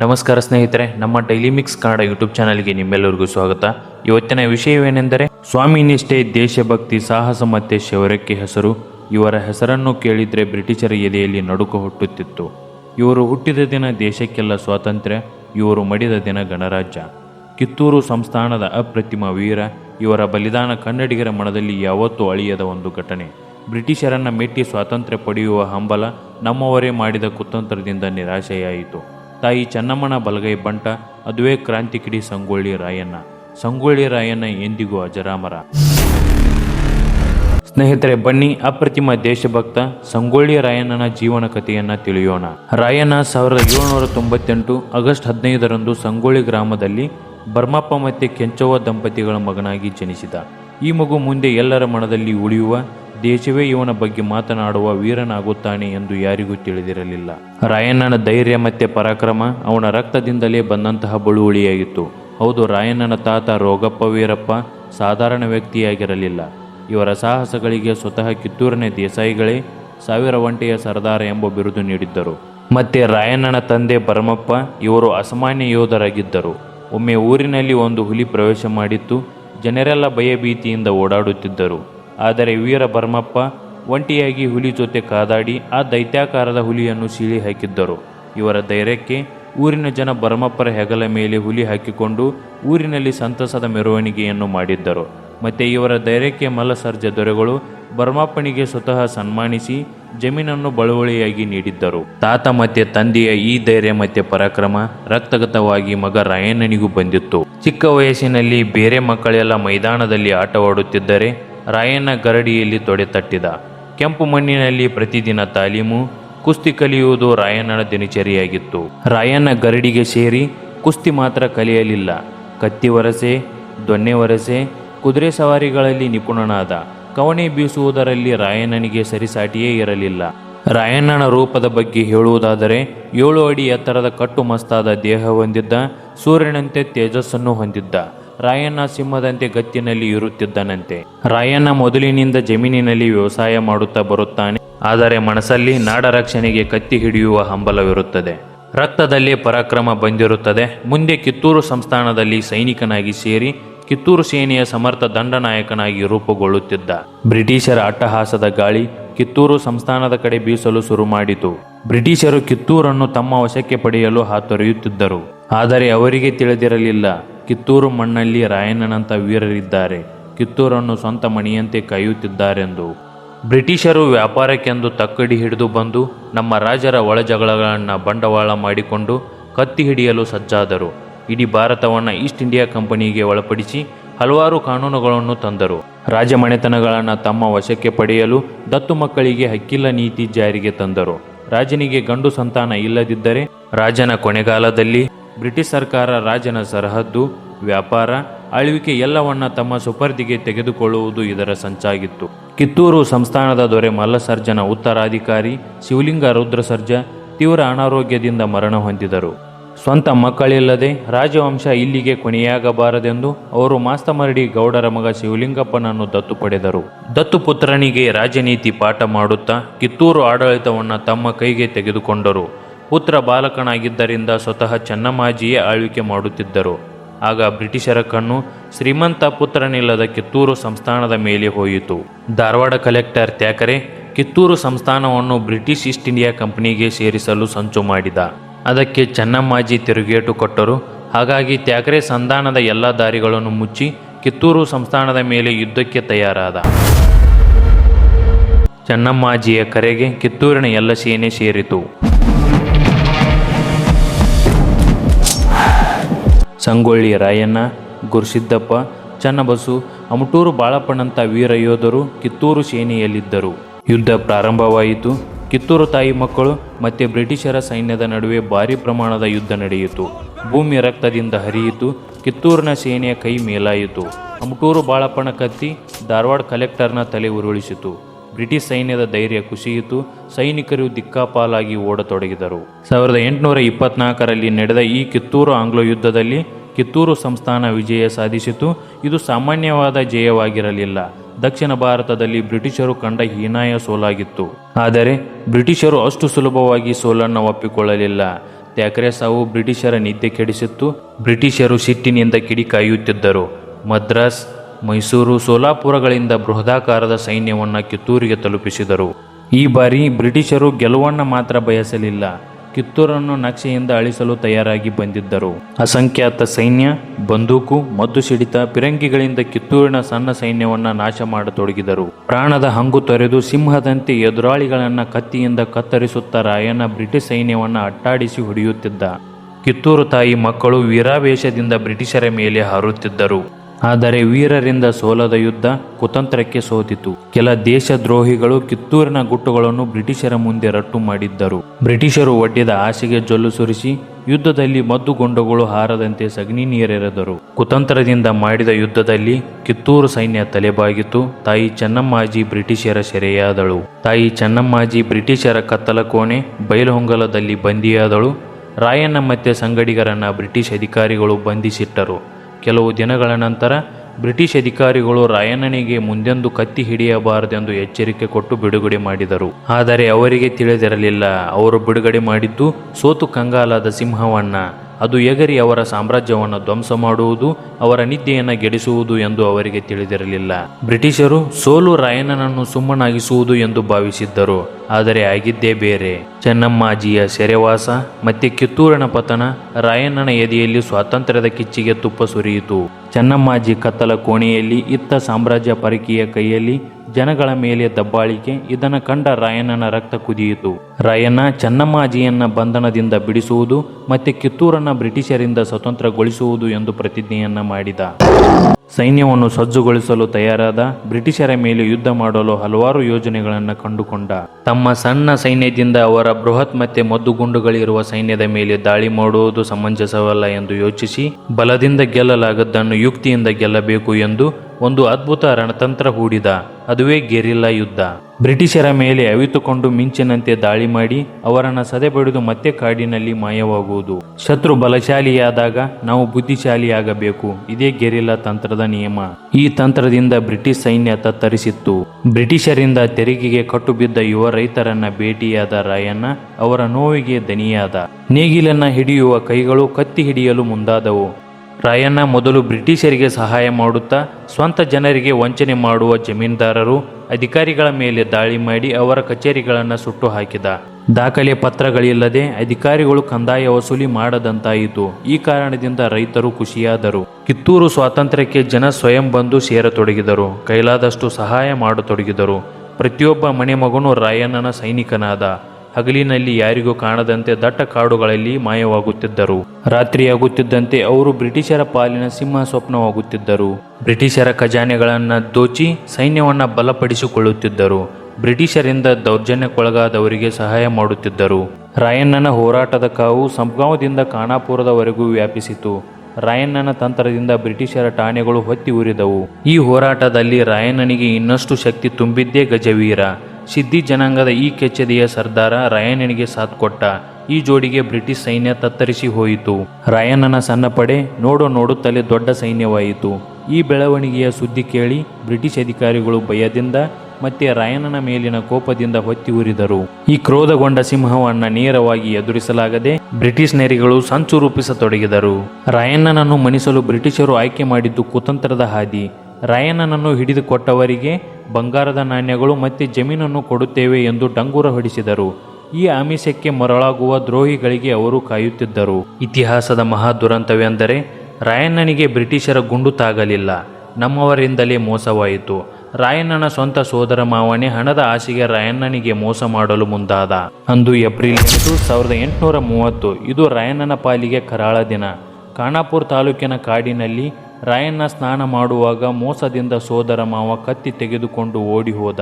ನಮಸ್ಕಾರ ಸ್ನೇಹಿತರೆ, ನಮ್ಮ ಡೈಲಿ ಮಿಕ್ಸ್ ಕನ್ನಡ ಯೂಟ್ಯೂಬ್ ಚಾನಲ್ಗೆ ನಿಮ್ಮೆಲ್ಲರಿಗೂ ಸ್ವಾಗತ. ಇವತ್ತಿನ ವಿಷಯವೇನೆಂದರೆ, ಸ್ವಾಮಿ ನಿಷ್ಠೆ, ದೇಶಭಕ್ತಿ, ಸಾಹಸ ಮತ್ತೆ ಶೌರ್ಯಕ್ಕೆ ಹೆಸರು. ಇವರ ಹೆಸರನ್ನು ಕೇಳಿದ್ರೆ ಬ್ರಿಟಿಷರ ಎದೆಯಲ್ಲಿ ನಡುಕು ಹುಟ್ಟುತ್ತಿತ್ತು. ಇವರು ಹುಟ್ಟಿದ ದಿನ ದೇಶಕ್ಕೆಲ್ಲ ಸ್ವಾತಂತ್ರ್ಯ, ಇವರು ಮಡಿದ ದಿನ ಗಣರಾಜ್ಯ. ಕಿತ್ತೂರು ಸಂಸ್ಥಾನದ ಅಪ್ರತಿಮ ವೀರ, ಇವರ ಬಲಿದಾನ ಕನ್ನಡಿಗರ ಮನದಲ್ಲಿ ಯಾವತ್ತೂ ಅಳಿಯದ ಒಂದು ಘಟನೆ. ಬ್ರಿಟಿಷರನ್ನ ಮೆಟ್ಟಿ ಸ್ವಾತಂತ್ರ್ಯ ಪಡೆಯುವ ಹಂಬಲ ನಮ್ಮವರೇ ಮಾಡಿದ ಕುತಂತ್ರದಿಂದ ನಿರಾಶೆಯಾಯಿತು. ತಾಯಿ ಚೆನ್ನಮ್ಮನ ಬಲಗೈ ಬಂಟ, ಅದುವೇ ಕ್ರಾಂತಿಕಿಡಿ ಸಂಗೊಳ್ಳಿ ರಾಯಣ್ಣ. ಸಂಗೊಳ್ಳಿ ರಾಯಣ್ಣ ಎಂದಿಗೂ ಅಜರಾಮರ. ಸ್ನೇಹಿತರೆ, ಬನ್ನಿ ಅಪ್ರತಿಮ ದೇಶಭಕ್ತ ಸಂಗೊಳ್ಳಿ ರಾಯಣ್ಣನ ಜೀವನ ಕಥೆಯನ್ನ ತಿಳಿಯೋಣ. ರಾಯಣ್ಣ ಸಾವಿರದ ಏಳುನೂರ ತೊಂಬತ್ತೆಂಟು ಆಗಸ್ಟ್ ಹದಿನೈದರಂದು ಸಂಗೊಳ್ಳಿ ಗ್ರಾಮದಲ್ಲಿ ಬರ್ಮಪ್ಪ ಮತ್ತೆ ಕೆಂಚವ್ವ ದಂಪತಿಗಳ ಮಗನಾಗಿ ಜನಿಸಿದ. ಈ ಮಗು ಮುಂದೆ ಎಲ್ಲರ ಮನದಲ್ಲಿ ಉಳಿಯುವ, ದೇಶವೇ ಇವನ ಬಗ್ಗೆ ಮಾತನಾಡುವ ವೀರನಾಗುತ್ತಾನೆ ಎಂದು ಯಾರಿಗೂ ತಿಳಿದಿರಲಿಲ್ಲ. ರಾಯಣ್ಣನ ಧೈರ್ಯ ಮತ್ತೆ ಪರಾಕ್ರಮ ಅವನ ರಕ್ತದಿಂದಲೇ ಬಂದಂತಹ ಬಳುವಳಿಯಾಗಿತ್ತು. ಹೌದು, ರಾಯಣ್ಣನ ತಾತ ರೋಗಪ್ಪ ವೀರಪ್ಪ ಸಾಧಾರಣ ವ್ಯಕ್ತಿಯಾಗಿರಲಿಲ್ಲ. ಇವರ ಸಾಹಸಗಳಿಗೆ ಸ್ವತಃ ಕಿತ್ತೂರಿನ ದೇಸಾಯಿಗಳೇ ಸಾವಿರ ಒಂಟೆಯ ಸರ್ದಾರ ಎಂಬ ಬಿರುದು ನೀಡಿದ್ದರು. ಮತ್ತೆ ರಾಯಣ್ಣನ ತಂದೆ ಭರಮಪ್ಪ ಇವರು ಅಸಾಮಾನ್ಯ ಯೋಧರಾಗಿದ್ದರು. ಒಮ್ಮೆ ಊರಿನಲ್ಲಿ ಒಂದು ಹುಲಿ ಪ್ರವೇಶ ಮಾಡಿತ್ತು. ಜನರೆಲ್ಲ ಭಯಭೀತಿಯಿಂದ ಓಡಾಡುತ್ತಿದ್ದರು. ಆದರೆ ವೀರ ಭರಮಪ್ಪ ಒಂಟಿಯಾಗಿ ಹುಲಿ ಜೊತೆ ಕಾದಾಡಿ ಆ ದೈತ್ಯಾಕಾರದ ಹುಲಿಯನ್ನು ಸೀಳಿ ಹಾಕಿದ್ದರು. ಇವರ ಧೈರ್ಯಕ್ಕೆ ಊರಿನ ಜನ ಭರಮಪ್ಪರ ಹೆಗಲ ಮೇಲೆ ಹುಲಿ ಹಾಕಿಕೊಂಡು ಊರಿನಲ್ಲಿ ಸಂತಸದ ಮೆರವಣಿಗೆಯನ್ನು ಮಾಡಿದ್ದರು. ಮತ್ತೆ ಇವರ ಧೈರ್ಯಕ್ಕೆ ಮಲ್ಲಸರ್ಜ ದೊರೆಗಳು ಬರ್ಮಾಪ್ಪನಿಗೆ ಸ್ವತಃ ಸನ್ಮಾನಿಸಿ ಜಮೀನನ್ನು ಬಳುವಳಿಯಾಗಿ ನೀಡಿದ್ದರು. ತಾತ ಮತ್ತೆ ತಂದೆಯ ಈ ಧೈರ್ಯ ಮತ್ತೆ ಪರಾಕ್ರಮ ರಕ್ತಗತವಾಗಿ ಮಗ ರಾಯಣ್ಣನಿಗೂ ಬಂದಿತ್ತು. ಚಿಕ್ಕ ವಯಸ್ಸಿನಲ್ಲಿ ಬೇರೆ ಮಕ್ಕಳೆಲ್ಲ ಮೈದಾನದಲ್ಲಿ ಆಟವಾಡುತ್ತಿದ್ದರೆ ರಾಯಣ್ಣ ಗರಡಿಯಲ್ಲಿ ತೊಡೆ ತಟ್ಟಿದ. ಕೆಂಪು ಮಣ್ಣಿನಲ್ಲಿ ಪ್ರತಿದಿನ ತಾಲೀಮು, ಕುಸ್ತಿ ಕಲಿಯುವುದು ರಾಯಣ್ಣನ ದಿನಚರಿಯಾಗಿತ್ತು. ರಾಯಣ್ಣ ಗರಡಿಗೆ ಸೇರಿ ಕುಸ್ತಿ ಮಾತ್ರ ಕಲಿಯಲಿಲ್ಲ. ಕತ್ತಿ ವರಸೆ, ದೊಣ್ಣೆ ವರಸೆ ಕುದುರೆ ಸವಾರಿಗಳಲ್ಲಿ ನಿಪುಣನಾದ, ಕವಣೆ ಬೀಸುವುದರಲ್ಲಿ ರಾಯಣ್ಣನಿಗೆ ಸರಿಸಾಟಿಯೇ ಇರಲಿಲ್ಲ. ರಾಯಣ್ಣನ ರೂಪದ ಬಗ್ಗೆ ಹೇಳುವುದಾದರೆ, ಏಳು ಅಡಿ ಎತ್ತರದ ಕಟ್ಟುಮಸ್ತಾದ ದೇಹ ಹೊಂದಿದ್ದ, ಸೂರ್ಯನಂತೆ ತೇಜಸ್ಸನ್ನು ಹೊಂದಿದ್ದ. ರಾಯಣ್ಣ ಸಿಂಹದಂತೆ ಗತ್ತಿನಲ್ಲಿ ಇರುತ್ತಿದ್ದನಂತೆ. ರಾಯಣ್ಣ ಮೊದಲಿನಿಂದ ಜಮೀನಿನಲ್ಲಿ ವ್ಯವಸಾಯ ಮಾಡುತ್ತಾ ಬರುತ್ತಾನೆ, ಆದರೆ ಮನಸ್ಸಲ್ಲಿ ನಾಡ ರಕ್ಷಣೆಗೆ ಕತ್ತಿ ಹಿಡಿಯುವ ಹಂಬಲವಿರುತ್ತದೆ. ರಕ್ತದಲ್ಲಿ ಪರಾಕ್ರಮ ಬಂದಿರುತ್ತದೆ. ಮುಂದೆ ಕಿತ್ತೂರು ಸಂಸ್ಥಾನದಲ್ಲಿ ಸೈನಿಕನಾಗಿ ಸೇರಿ ಕಿತ್ತೂರು ಸೇನೆಯ ಸಮರ್ಥ ದಂಡನಾಯಕನಾಗಿ ರೂಪುಗೊಳ್ಳುತ್ತಿದ್ದ. ಬ್ರಿಟಿಷರ ಅಟ್ಟಹಾಸದ ಗಾಳಿ ಕಿತ್ತೂರು ಸಂಸ್ಥಾನದ ಕಡೆ ಬೀಸಲು ಶುರು ಮಾಡಿತು. ಬ್ರಿಟಿಷರು ಕಿತ್ತೂರನ್ನು ತಮ್ಮ ವಶಕ್ಕೆ ಪಡೆಯಲು ಹಾತೊರೆಯುತ್ತಿದ್ದರು. ಆದರೆ ಅವರಿಗೆ ತಿಳಿದಿರಲಿಲ್ಲ, ಕಿತ್ತೂರು ಮಣ್ಣಲ್ಲಿ ರಾಯಣ್ಣನಂಥ ವೀರರಿದ್ದಾರೆ, ಕಿತ್ತೂರನ್ನು ಸ್ವಂತ ಮಣಿಯಂತೆ ಕಾಯುತ್ತಿದ್ದಾರೆಂದು. ಬ್ರಿಟಿಷರು ವ್ಯಾಪಾರಕ್ಕೆಂದು ತಕ್ಕಡಿ ಹಿಡಿದು ಬಂದು ನಮ್ಮ ರಾಜರ ಒಳಜಗಳಗಳನ್ನು ಬಂಡವಾಳ ಮಾಡಿಕೊಂಡು ಕತ್ತಿ ಹಿಡಿಯಲು ಸಜ್ಜಾದರು. ಇಡೀ ಭಾರತವನ್ನು ಈಸ್ಟ್ ಇಂಡಿಯಾ ಕಂಪನಿಗೆ ಒಳಪಡಿಸಿ ಹಲವಾರು ಕಾನೂನುಗಳನ್ನು ತಂದರು. ರಾಜಮನೆತನಗಳನ್ನು ತಮ್ಮ ವಶಕ್ಕೆ ಪಡೆಯಲು ದತ್ತು ಮಕ್ಕಳಿಗೆ ಹಕ್ಕಿಲ್ಲ ನೀತಿ ಜಾರಿಗೆ ತಂದರು. ರಾಜನಿಗೆ ಗಂಡು ಸಂತಾನ ಇಲ್ಲದಿದ್ದರೆ ರಾಜನ ಕೊನೆಗಾಲದಲ್ಲಿ ಬ್ರಿಟಿಷ್ ಸರ್ಕಾರ ರಾಜನ ಸರಹದ್ದು, ವ್ಯಾಪಾರ, ಆಳ್ವಿಕೆ ಎಲ್ಲವನ್ನ ತಮ್ಮ ಸುಪರ್ದಿಗೆ ತೆಗೆದುಕೊಳ್ಳುವುದು ಇದರ ಸಂಚಾಗಿತ್ತು. ಕಿತ್ತೂರು ಸಂಸ್ಥಾನದ ದೊರೆ ಮಲ್ಲಸರ್ಜನ ಉತ್ತರಾಧಿಕಾರಿ ಶಿವಲಿಂಗ ರುದ್ರಸರ್ಜ ತೀವ್ರ ಅನಾರೋಗ್ಯದಿಂದ ಮರಣ ಹೊಂದಿದರು. ಸ್ವಂತ ಮಕ್ಕಳಿಲ್ಲದೆ ರಾಜವಂಶ ಇಲ್ಲಿಗೆ ಕೊನೆಯಾಗಬಾರದೆಂದು ಅವರು ಮಾಸ್ತಮರಡಿ ಗೌಡರ ಮಗ ಶಿವಲಿಂಗಪ್ಪನನ್ನು ದತ್ತು ಪಡೆದರು. ದತ್ತು ಪುತ್ರನಿಗೆ ರಾಜನೀತಿ ಪಾಠ ಮಾಡುತ್ತಾ ಕಿತ್ತೂರು ಆಡಳಿತವನ್ನು ತಮ್ಮ ಕೈಗೆ ತೆಗೆದುಕೊಂಡರು. ಪುತ್ರ ಬಾಲಕನಾಗಿದ್ದರಿಂದ ಸ್ವತಃ ಚೆನ್ನಮಾಜಿಯೇ ಆಳ್ವಿಕೆ ಮಾಡುತ್ತಿದ್ದರು. ಆಗ ಬ್ರಿಟಿಷರ ಕಣ್ಣು ಶ್ರೀಮಂತ ಪುತ್ರನಿಲ್ಲದ ಕಿತ್ತೂರು ಸಂಸ್ಥಾನದ ಮೇಲೆ ಹೋಯಿತು. ಧಾರವಾಡ ಕಲೆಕ್ಟರ್ ತ್ಯಾಕರೆ ಕಿತ್ತೂರು ಸಂಸ್ಥಾನವನ್ನು ಬ್ರಿಟಿಷ್ ಈಸ್ಟ್ ಇಂಡಿಯಾ ಕಂಪನಿಗೆ ಸೇರಿಸಲು ಸಂಚು ಮಾಡಿದ. ಅದಕ್ಕೆ ಚೆನ್ನಮ್ಮಾಜಿ ತಿರುಗೇಟು ಕೊಟ್ಟರು. ಹಾಗಾಗಿ ತ್ಯಾಕರೆ ಸಂಧಾನದ ಎಲ್ಲ ದಾರಿಗಳನ್ನು ಮುಚ್ಚಿ ಕಿತ್ತೂರು ಸಂಸ್ಥಾನದ ಮೇಲೆ ಯುದ್ಧಕ್ಕೆ ತಯಾರಾದ. ಚೆನ್ನಮ್ಮಾಜಿಯ ಕರೆಗೆ ಕಿತ್ತೂರಿನ ಎಲ್ಲ ಸೇನೆ ಸೇರಿತು. ಸಂಗೊಳ್ಳಿ ರಾಯಣ್ಣ, ಗುರುಸಿದ್ದಪ್ಪ, ಚನ್ನಬಸು, ಅಮಟೂರು ಬಾಳಪ್ಪನಂಥ ವೀರ ಯೋಧರು ಕಿತ್ತೂರು ಸೇನೆಯಲ್ಲಿದ್ದರು. ಯುದ್ಧ ಪ್ರಾರಂಭವಾಯಿತು. ಕಿತ್ತೂರು ತಾಯಿ ಮಕ್ಕಳು ಮತ್ತು ಬ್ರಿಟಿಷರ ಸೈನ್ಯದ ನಡುವೆ ಭಾರೀ ಪ್ರಮಾಣದ ಯುದ್ಧ ನಡೆಯಿತು. ಭೂಮಿ ರಕ್ತದಿಂದ ಹರಿಯಿತು, ಕಿತ್ತೂರಿನ ಸೇನೆಯ ಕೈ ಮೇಲಾಯಿತು. ಅಮಟೂರು ಬಾಳಪ್ಪನ ಕತ್ತಿ ಧಾರವಾಡ ಕಲೆಕ್ಟರ್ನ ತಲೆ ಉರುಳಿಸಿತು. ಬ್ರಿಟಿಷ್ ಸೈನ್ಯದ ಧೈರ್ಯ ಕುಸಿಯಿತು, ಸೈನಿಕರು ದಿಕ್ಕಾಪಾಲಾಗಿ ಓಡತೊಡಗಿದರು. ಸಾವಿರದ ಎಂಟುನೂರ ಇಪ್ಪತ್ನಾಲ್ಕರಲ್ಲಿ ನಡೆದ ಈ ಕಿತ್ತೂರು ಆಂಗ್ಲೋ ಯುದ್ಧದಲ್ಲಿ ಕಿತ್ತೂರು ಸಂಸ್ಥಾನ ವಿಜಯ ಸಾಧಿಸಿತು. ಇದು ಸಾಮಾನ್ಯವಾದ ಜಯವಾಗಿರಲಿಲ್ಲ. ದಕ್ಷಿಣ ಭಾರತದಲ್ಲಿ ಬ್ರಿಟಿಷರು ಕಂಡ ಹೀನಾಯ ಸೋಲಾಗಿತ್ತು. ಆದರೆ ಬ್ರಿಟಿಷರು ಅಷ್ಟು ಸುಲಭವಾಗಿ ಸೋಲನ್ನು ಒಪ್ಪಿಕೊಳ್ಳಲಿಲ್ಲ. ತ್ಯಾಕ್ರೆ ಸಾವು ಬ್ರಿಟಿಷರ ನಿದ್ದೆ ಕೆಡಿಸಿತ್ತು. ಬ್ರಿಟಿಷರು ಸಿಟ್ಟಿನಿಂದ ಕಿಡಿ ಕಾಯುತ್ತಿದ್ದರು. ಮದ್ರಾಸ್, ಮೈಸೂರು, ಸೋಲಾಪುರಗಳಿಂದ ಬೃಹದಾಕಾರದ ಸೈನ್ಯವನ್ನು ಕಿತ್ತೂರಿಗೆ ತಲುಪಿಸಿದರು. ಈ ಬಾರಿ ಬ್ರಿಟಿಷರು ಗೆಲುವನ್ನು ಮಾತ್ರ ಬಯಸಲಿಲ್ಲ. ಕಿತ್ತೂರನ್ನು ನಕ್ಷೆಯಿಂದ ಅಳಿಸಲು ತಯಾರಾಗಿ ಬಂದಿದ್ದರು. ಅಸಂಖ್ಯಾತ ಸೈನ್ಯ, ಬಂದೂಕು ಮದ್ದು ಸಿಡಿತ ಪಿರಂಗಿಗಳಿಂದ ಕಿತ್ತೂರಿನ ಸಣ್ಣ ಸೈನ್ಯವನ್ನ ನಾಶ ಮಾಡತೊಡಗಿದರು. ಪ್ರಾಣದ ಹಂಗು ತೊರೆದು ಸಿಂಹದಂತೆ ಎದುರಾಳಿಗಳನ್ನು ಕತ್ತಿಯಿಂದ ಕತ್ತರಿಸುತ್ತಾ ರಾಯನ ಬ್ರಿಟಿಷ್ ಸೈನ್ಯವನ್ನ ಅಟ್ಟಾಡಿಸಿ ಹೊಡೆಯುತ್ತಿದ್ದ. ಕಿತ್ತೂರು ತಾಯಿ ಮಕ್ಕಳು ವೀರಾವೇಶದಿಂದ ಬ್ರಿಟಿಷರ ಮೇಲೆ ಹಾರುತ್ತಿದ್ದರು. ಆದರೆ ವೀರರಿಂದ ಸೋಲದ ಯುದ್ಧ ಕುತಂತ್ರಕ್ಕೆ ಸೋತಿತು. ಕೆಲ ದೇಶದ್ರೋಹಿಗಳು ಕಿತ್ತೂರಿನ ಗುಟ್ಟುಗಳನ್ನು ಬ್ರಿಟಿಷರ ಮುಂದೆ ರಟ್ಟು ಮಾಡಿದ್ದರು. ಬ್ರಿಟಿಷರು ಒಡ್ಡಿದ ಆಸೆಗೆ ಜೊಲ್ಲು ಸುರಿಸಿ ಯುದ್ಧದಲ್ಲಿ ಮದ್ದುಗೊಂಡುಗಳು ಹಾರದಂತೆ ಸಗಣಿ ನೀರೆರೆದರು. ಕುತಂತ್ರದಿಂದ ಮಾಡಿದ ಯುದ್ಧದಲ್ಲಿ ಕಿತ್ತೂರು ಸೈನ್ಯ ತಲೆಬಾಗಿತು ತಾಯಿ ಚೆನ್ನಮ್ಮಾಜಿ ಬ್ರಿಟಿಷರ ಸೆರೆಯಾದಳು. ತಾಯಿ ಚೆನ್ನಮ್ಮಾಜಿ ಬ್ರಿಟಿಷರ ಕತ್ತಲ ಕೋಣೆ ಬೈಲಹೊಂಗಲದಲ್ಲಿ ಬಂದಿಯಾದಳು. ರಾಯಣ್ಣ ಮತ್ತೆ ಸಂಗಡಿಗರನ್ನ ಬ್ರಿಟಿಷ್ ಅಧಿಕಾರಿಗಳು ಬಂಧಿಸಿಟ್ಟರು. ಕೆಲವು ದಿನಗಳ ನಂತರ ಬ್ರಿಟಿಷ್ ಅಧಿಕಾರಿಗಳು ರಾಯಣ್ಣನಿಗೆ ಮುಂದೆಂದು ಕತ್ತಿ ಹಿಡಿಯಬಾರದೆಂದು ಎಚ್ಚರಿಕೆ ಕೊಟ್ಟು ಬಿಡುಗಡೆ ಮಾಡಿದರು. ಆದರೆ ಅವರಿಗೆ ತಿಳಿದಿರಲಿಲ್ಲ. ಅವರು ಬಿಡುಗಡೆ ಮಾಡಿದ್ದು ಸೋತು ಕಂಗಾಲಾದ ಸಿಂಹವನ್ನ. ಅದು ಎಗರಿ ಅವರ ಸಾಮ್ರಾಜ್ಯವನ್ನು ಧ್ವಂಸ ಮಾಡುವುದು, ಅವರ ನಿದ್ದೆಯನ್ನು ಗೆಡಿಸುವುದು ಎಂದು ಅವರಿಗೆ ತಿಳಿದಿರಲಿಲ್ಲ. ಬ್ರಿಟಿಷರು ಸೋಲು ರಾಯನನನ್ನು ಸುಮ್ಮನಾಗಿಸುವುದು ಎಂದು ಭಾವಿಸಿದ್ದರು. ಆದರೆ ಆಗಿದ್ದೇ ಬೇರೆ. ಚೆನ್ನಮ್ಮಾಜಿಯ ಸೆರೆವಾಸ ಮತ್ತೆ ಕಿತ್ತೂರಿನ ಪತನ ರಾಯಣ್ಣನ ಎದೆಯಲ್ಲಿ ಸ್ವಾತಂತ್ರ್ಯದ ಕಿಚ್ಚಿಗೆ ತುಪ್ಪ ಸುರಿಯಿತು. ಚೆನ್ನಮ್ಮಾಜಿ ಕತ್ತಲ ಕೋಣೆಯಲ್ಲಿ ಇತ್ತ ಸಾಮ್ರಾಜ್ಯ ಪರಕೀಯ ಕೈಯಲ್ಲಿ ಜನಗಳ ಮೇಲೆ ದಬ್ಬಾಳಿಕೆ, ಇದನ್ನು ಕಂಡ ರಾಯಣ್ಣನ ರಕ್ತ ಕುದಿಯಿತು. ರಾಯಣ್ಣ ಚೆನ್ನಮ್ಮಾಜಿಯನ್ನ ಬಂಧನದಿಂದ ಬಿಡಿಸುವುದು ಮತ್ತೆ ಕಿತ್ತೂರನ್ನ ಬ್ರಿಟಿಷರಿಂದ ಸ್ವತಂತ್ರಗೊಳಿಸುವುದು ಎಂದು ಪ್ರತಿಜ್ಞೆಯನ್ನ ಮಾಡಿದ. ಸೈನ್ಯವನ್ನು ಸಜ್ಜುಗೊಳಿಸಲು ತಯಾರಾದ ಬ್ರಿಟಿಷರ ಮೇಲೆ ಯುದ್ಧ ಮಾಡಲು ಹಲವಾರು ಯೋಜನೆಗಳನ್ನು ಕಂಡುಕೊಂಡ. ತಮ್ಮ ಸಣ್ಣ ಸೈನ್ಯದಿಂದ ಅವರ ಬೃಹತ್ ಮತ್ತೆ ಮದ್ದುಗುಂಡುಗಳಿರುವ ಸೈನ್ಯದ ಮೇಲೆ ದಾಳಿ ಮಾಡುವುದು ಸಮಂಜಸವಲ್ಲ ಎಂದು ಯೋಚಿಸಿ, ಬಲದಿಂದ ಗೆಲ್ಲಲಾಗದ್ದನ್ನು ಯುಕ್ತಿಯಿಂದ ಗೆಲ್ಲಬೇಕು ಎಂದು ಒಂದು ಅದ್ಭುತ ರಣತಂತ್ರ ಹೂಡಿದ. ಅದುವೇ ಗೆರಿಲ್ಲಾ ಯುದ್ಧ. ಬ್ರಿಟಿಷರ ಮೇಲೆ ಅವಿತುಕೊಂಡು ಮಿಂಚಿನಂತೆ ದಾಳಿ ಮಾಡಿ ಅವರನ್ನು ಸದೆಬಡಿದು ಮತ್ತೆ ಕಾಡಿನಲ್ಲಿ ಮಾಯವಾಗುವುದು. ಶತ್ರು ಬಲಶಾಲಿಯಾದಾಗ ನಾವು ಬುದ್ಧಿಶಾಲಿಯಾಗಬೇಕು. ಇದೇ ಗೆರಿಲ್ಲಾ ತಂತ್ರದ ನಿಯಮ. ಈ ತಂತ್ರದಿಂದ ಬ್ರಿಟಿಷ್ ಸೈನ್ಯ ತತ್ತರಿಸಿತ್ತು. ಬ್ರಿಟಿಷರಿಂದ ತೆರಿಗೆಗೆ ಕಟ್ಟುಬಿದ್ದ ಯುವ ರೈತರನ್ನ ಭೇಟಿಯಾದ ರಾಯಣ್ಣ ಅವರ ನೋವಿಗೆ ದನಿಯಾದ. ನೇಗಿಲನ್ನ ಹಿಡಿಯುವ ಕೈಗಳು ಕತ್ತಿ ಹಿಡಿಯಲು ಮುಂದಾದವು. ರಾಯಣ್ಣ ಮೊದಲು ಬ್ರಿಟಿಷರಿಗೆ ಸಹಾಯ ಮಾಡುತ್ತಾ ಸ್ವಂತ ಜನರಿಗೆ ವಂಚನೆ ಮಾಡುವ ಜಮೀನ್ದಾರರು ಅಧಿಕಾರಿಗಳ ಮೇಲೆ ದಾಳಿ ಮಾಡಿ ಅವರ ಕಚೇರಿಗಳನ್ನು ಸುಟ್ಟು ಹಾಕಿದ. ದಾಖಲೆ ಪತ್ರಗಳಿಲ್ಲದೆ ಅಧಿಕಾರಿಗಳು ಕಂದಾಯ ವಸೂಲಿ ಮಾಡದಂತಾಯಿತು. ಈ ಕಾರಣದಿಂದ ರೈತರು ಖುಷಿಯಾದರು. ಕಿತ್ತೂರು ಸ್ವಾತಂತ್ರ್ಯಕ್ಕೆ ಜನ ಸ್ವಯಂ ಬಂದು ಸೇರತೊಡಗಿದರು. ಕೈಲಾದಷ್ಟು ಸಹಾಯ ಮಾಡತೊಡಗಿದರು. ಪ್ರತಿಯೊಬ್ಬ ಮನೆ ಮಗನು ರಾಯಣ್ಣನ ಸೈನಿಕನಾದ. ಹಗಲಿನಲ್ಲಿ ಯಾರಿಗೂ ಕಾಣದಂತೆ ದಟ್ಟ ಕಾಡುಗಳಲ್ಲಿ ಮಾಯವಾಗುತ್ತಿದ್ದರು. ರಾತ್ರಿಯಾಗುತ್ತಿದ್ದಂತೆ ಅವರು ಬ್ರಿಟಿಷರ ಪಾಲಿನ ಸಿಂಹ ಸ್ವಪ್ನವಾಗುತ್ತಿದ್ದರು ಬ್ರಿಟಿಷರ ಖಜಾನೆಗಳನ್ನು ದೋಚಿ ಸೈನ್ಯವನ್ನು ಬಲಪಡಿಸಿಕೊಳ್ಳುತ್ತಿದ್ದರು. ಬ್ರಿಟಿಷರಿಂದ ದೌರ್ಜನ್ಯಕ್ಕೊಳಗಾದವರಿಗೆ ಸಹಾಯ ಮಾಡುತ್ತಿದ್ದರು. ರಾಯಣ್ಣನ ಹೋರಾಟದ ಕಾವು ಸಂಗಾಂವದಿಂದ ಖಾನಾಪುರದವರೆಗೂ ವ್ಯಾಪಿಸಿತು. ರಾಯಣ್ಣನ ತಂತ್ರದಿಂದ ಬ್ರಿಟಿಷರ ಠಾಣೆಗಳು ಹೊತ್ತಿ ಉರಿದವು. ಈ ಹೋರಾಟದಲ್ಲಿ ರಾಯಣ್ಣನಿಗೆ ಇನ್ನಷ್ಟು ಶಕ್ತಿ ತುಂಬಿದ್ದೇ ಗಜವೀರ. ಸಿದ್ದಿ ಜನಾಂಗದ ಈ ಕೆಚ್ಚೆದೆಯ ಸರ್ದಾರ ರಾಯಣ್ಣನಿಗೆ ಸಾಥ್ ಕೊಟ್ಟ. ಈ ಜೋಡಿಗೆ ಬ್ರಿಟಿಷ್ ಸೈನ್ಯ ತತ್ತರಿಸಿ ಹೋಯಿತು. ರಾಯಣ್ಣನ ಸಣ್ಣ ಪಡೆ ನೋಡು ನೋಡುತ್ತಲೇ ದೊಡ್ಡ ಸೈನ್ಯವಾಯಿತು. ಈ ಬೆಳವಣಿಗೆಯ ಸುದ್ದಿ ಕೇಳಿ ಬ್ರಿಟಿಷ್ ಅಧಿಕಾರಿಗಳು ಭಯದಿಂದ ಮತ್ತೆ ರಾಯಣ್ಣನ ಮೇಲಿನ ಕೋಪದಿಂದ ಹೊತ್ತಿ ಉರಿದರು. ಈ ಕ್ರೋಧಗೊಂಡ ಸಿಂಹವನ್ನ ನೇರವಾಗಿ ಎದುರಿಸಲಾಗದೆ ಬ್ರಿಟಿಷ್ ನೆರಿಗಳು ಸಂಚು ರೂಪಿಸತೊಡಗಿದರು. ರಾಯಣ್ಣನನ್ನು ಮಣಿಸಲು ಬ್ರಿಟಿಷರು ಆಯ್ಕೆ ಮಾಡಿದ್ದು ಕುತಂತ್ರದ ಹಾದಿ. ರಾಯಣ್ಣನನ್ನು ಹಿಡಿದುಕೊಟ್ಟವರಿಗೆ ಬಂಗಾರದ ನಾಣ್ಯಗಳು ಮತ್ತು ಜಮೀನನ್ನು ಕೊಡುತ್ತೇವೆ ಎಂದು ಡಂಗೂರ ಹೊಡಿಸಿದರು. ಈ ಆಮಿಷಕ್ಕೆ ಮರಳಾಗುವ ದ್ರೋಹಿಗಳಿಗೆ ಅವರು ಕಾಯುತ್ತಿದ್ದರು. ಇತಿಹಾಸದ ಮಹಾ ದುರಂತವೆಂದರೆ ರಾಯಣ್ಣನಿಗೆ ಬ್ರಿಟಿಷರ ಗುಂಡು ತಾಗಲಿಲ್ಲ. ನಮ್ಮವರಿಂದಲೇ ಮೋಸವಾಯಿತು. ರಾಯಣ್ಣನ ಸ್ವಂತ ಸೋದರ ಮಾವನೇ ಹಣದ ಆಸೆಗೆ ರಾಯಣ್ಣನಿಗೆ ಮೋಸ ಮಾಡಲು ಮುಂದಾದ. ಅಂದು ಏಪ್ರಿಲ್ ಎಂಟು, ಸಾವಿರದ ಎಂಟುನೂರ ಮೂವತ್ತು, ಇದು ರಾಯಣ್ಣನ ಪಾಲಿಗೆ ಕರಾಳ ದಿನ. ಖಾನಾಪುರ ತಾಲೂಕಿನ ಕಾಡಿನಲ್ಲಿ ರಾಯಣ್ಣ ಸ್ನಾನ ಮಾಡುವಾಗ ಮೋಸದಿಂದ ಸೋದರ ಮಾವ ಕತ್ತಿ ತೆಗೆದುಕೊಂಡು ಓಡಿ ಹೋದ.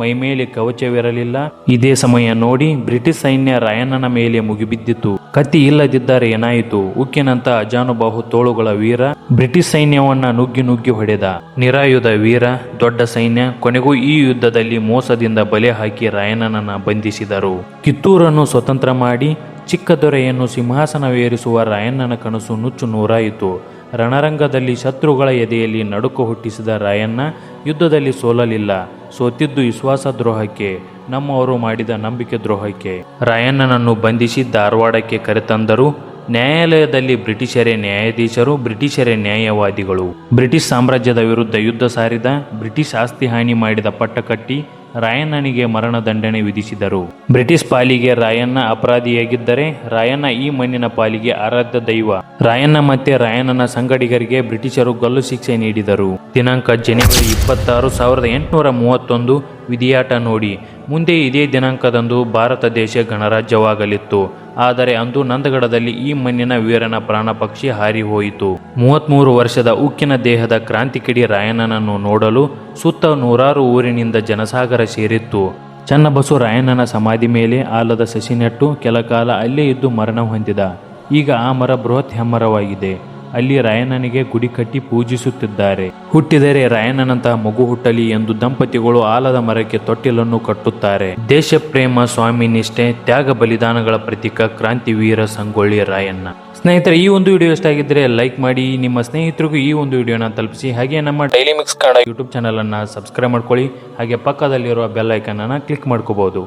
ಮೈಮೇಲೆ ಕವಚವಿರಲಿಲ್ಲ. ಇದೇ ಸಮಯ ನೋಡಿ ಬ್ರಿಟಿಷ್ ಸೈನ್ಯ ರಾಯಣ್ಣನ ಮೇಲೆ ಮುಗಿಬಿದ್ದಿತು. ಕತ್ತಿ ಇಲ್ಲದಿದ್ದರೆ ಏನಾಯಿತು? ಉಕ್ಕಿನಂತ ಅಜಾನುಬಾಹು ತೋಳುಗಳ ವೀರ ಬ್ರಿಟಿಷ್ ಸೈನ್ಯವನ್ನ ನುಗ್ಗಿ ನುಗ್ಗಿ ಹೊಡೆದ. ನಿರಾಯುಧ ವೀರ, ದೊಡ್ಡ ಸೈನ್ಯ ಕೊನೆಗೂ ಈ ಯುದ್ಧದಲ್ಲಿ ಮೋಸದಿಂದ ಬಲೆ ಹಾಕಿ ರಾಯಣ್ಣನನ್ನ ಬಂಧಿಸಿದರು. ಕಿತ್ತೂರನ್ನು ಸ್ವತಂತ್ರ ಮಾಡಿ ಚಿಕ್ಕ ದೊರೆಯನ್ನು ಸಿಂಹಾಸನವೇರಿಸುವ ರಾಯಣ್ಣನ ಕನಸು ನುಚ್ಚು ನೂರಾಯಿತು. ರಣರಂಗದಲ್ಲಿ ಶತ್ರುಗಳ ಎದೆಯಲ್ಲಿ ನಡುಕು ಹುಟ್ಟಿಸಿದ ರಾಯಣ್ಣ ಯುದ್ಧದಲ್ಲಿ ಸೋಲಲಿಲ್ಲ. ಸೋತಿದ್ದು ವಿಶ್ವಾಸ ದ್ರೋಹಕ್ಕೆ, ನಮ್ಮವರು ಮಾಡಿದ ನಂಬಿಕೆ ದ್ರೋಹಕ್ಕೆ. ರಾಯಣ್ಣನನ್ನು ಬಂಧಿಸಿ ಧಾರವಾಡಕ್ಕೆ ಕರೆತಂದರು. ನ್ಯಾಯಾಲಯದಲ್ಲಿ ಬ್ರಿಟಿಷರೇ ನ್ಯಾಯಾಧೀಶರು, ಬ್ರಿಟಿಷರೇ ನ್ಯಾಯವಾದಿಗಳು. ಬ್ರಿಟಿಷ್ ಸಾಮ್ರಾಜ್ಯದ ವಿರುದ್ಧ ಯುದ್ಧ ಸಾರಿದ, ಬ್ರಿಟಿಷ್ ಆಸ್ತಿ ಹಾನಿ ಮಾಡಿದ ಪಟ್ಟಕಟ್ಟಿ ರಾಯಣ್ಣನಿಗೆ ಮರಣದಂಡನೆ ವಿಧಿಸಿದರು. ಬ್ರಿಟಿಷ್ ಪಾಲಿಗೆ ರಾಯಣ್ಣ ಅಪರಾಧಿಯಾಗಿದ್ದರೆ ರಾಯಣ್ಣ ಈ ಮಣ್ಣಿನ ಪಾಲಿಗೆ ಆರಾಧ್ಯ ದೈವ. ರಾಯಣ್ಣ ಮತ್ತೆ ರಾಯಣ್ಣನ ಸಂಗಡಿಗರಿಗೆ ಬ್ರಿಟಿಷರು ಗಲ್ಲು ಶಿಕ್ಷೆ ನೀಡಿದರು. ದಿನಾಂಕ ಜನವರಿ ಇಪ್ಪತ್ತಾರು, ಸಾವಿರದ ಎಂಟುನೂರ ಮೂವತ್ತೊಂದು, ವಿಧಿಯಾಟ ನೋಡಿ. ಮುಂದೆ ಇದೇ ದಿನಾಂಕದಂದು ಭಾರತ ದೇಶ ಗಣರಾಜ್ಯವಾಗಲಿತ್ತು. ಆದರೆ ಅಂದು ನಂದಗಡದಲ್ಲಿ ಈ ಮಣ್ಣಿನ ವೀರನ ಪ್ರಾಣಪಕ್ಷಿ ಹಾರಿಹೋಯಿತು ಹಾರಿ ಹೋಯಿತು. ಮೂವತ್ಮೂರು ವರ್ಷದ ಉಕ್ಕಿನ ದೇಹದ ಕ್ರಾಂತಿಕಿಡಿ ರಾಯಣ್ಣನನ್ನು ನೋಡಲು ಸುತ್ತ ನೂರಾರು ಊರಿನಿಂದ ಜನಸಾಗರ ಸೇರಿತ್ತು. ಚನ್ನಬಸು ರಾಯಣ್ಣನ ಸಮಾಧಿ ಮೇಲೆ ಆಲದ ಸಸಿ ನೆಟ್ಟು ಕೆಲಕಾಲ ಅಲ್ಲೇ ಇದ್ದು ಮರಣ ಹೊಂದಿದ. ಈಗ ಆ ಮರ ಬೃಹತ್ ಹೆಮ್ಮರವಾಗಿದೆ. ಅಲ್ಲಿ ರಾಯಣ್ಣನಿಗೆ ಗುಡಿ ಕಟ್ಟಿ ಪೂಜಿಸುತ್ತಿದ್ದಾರೆ. ಹುಟ್ಟಿದರೆ ರಾಯಣ್ಣನಂತಹ ಮಗು ಹುಟ್ಟಲಿ ಎಂದು ದಂಪತಿಗಳು ಆಲದ ಮರಕ್ಕೆ ತೊಟ್ಟಿಲನ್ನು ಕಟ್ಟುತ್ತಾರೆ. ದೇಶ ಪ್ರೇಮ ಸ್ವಾಮಿ ನಿಷ್ಠೆ, ತ್ಯಾಗ ಬಲಿದಾನಗಳ ಪ್ರತೀಕ ಕ್ರಾಂತಿವೀರ ಸಂಗೊಳ್ಳಿ ರಾಯಣ್ಣ. ಸ್ನೇಹಿತರೆ, ಈ ಒಂದು ವಿಡಿಯೋ ಇಷ್ಟ ಆಗಿದ್ರೆ ಲೈಕ್ ಮಾಡಿ, ನಿಮ್ಮ ಸ್ನೇಹಿತರಿಗೂ ಈ ಒಂದು ವಿಡಿಯೋನ ತಲುಪಿಸಿ. ಹಾಗೆ ನಮ್ಮ daily mix Kannada YouTube channel ಅನ್ನ ಸಬ್ಸ್ಕ್ರೈಬ್ ಮಾಡ್ಕೊಳ್ಳಿ. ಹಾಗೆ ಪಕ್ಕದಲ್ಲಿರುವ ಬೆಲ್ ಐಕನ್ ಅನ್ನ ಕ್ಲಿಕ್ ಮಾಡ್ಕೋಬಹುದು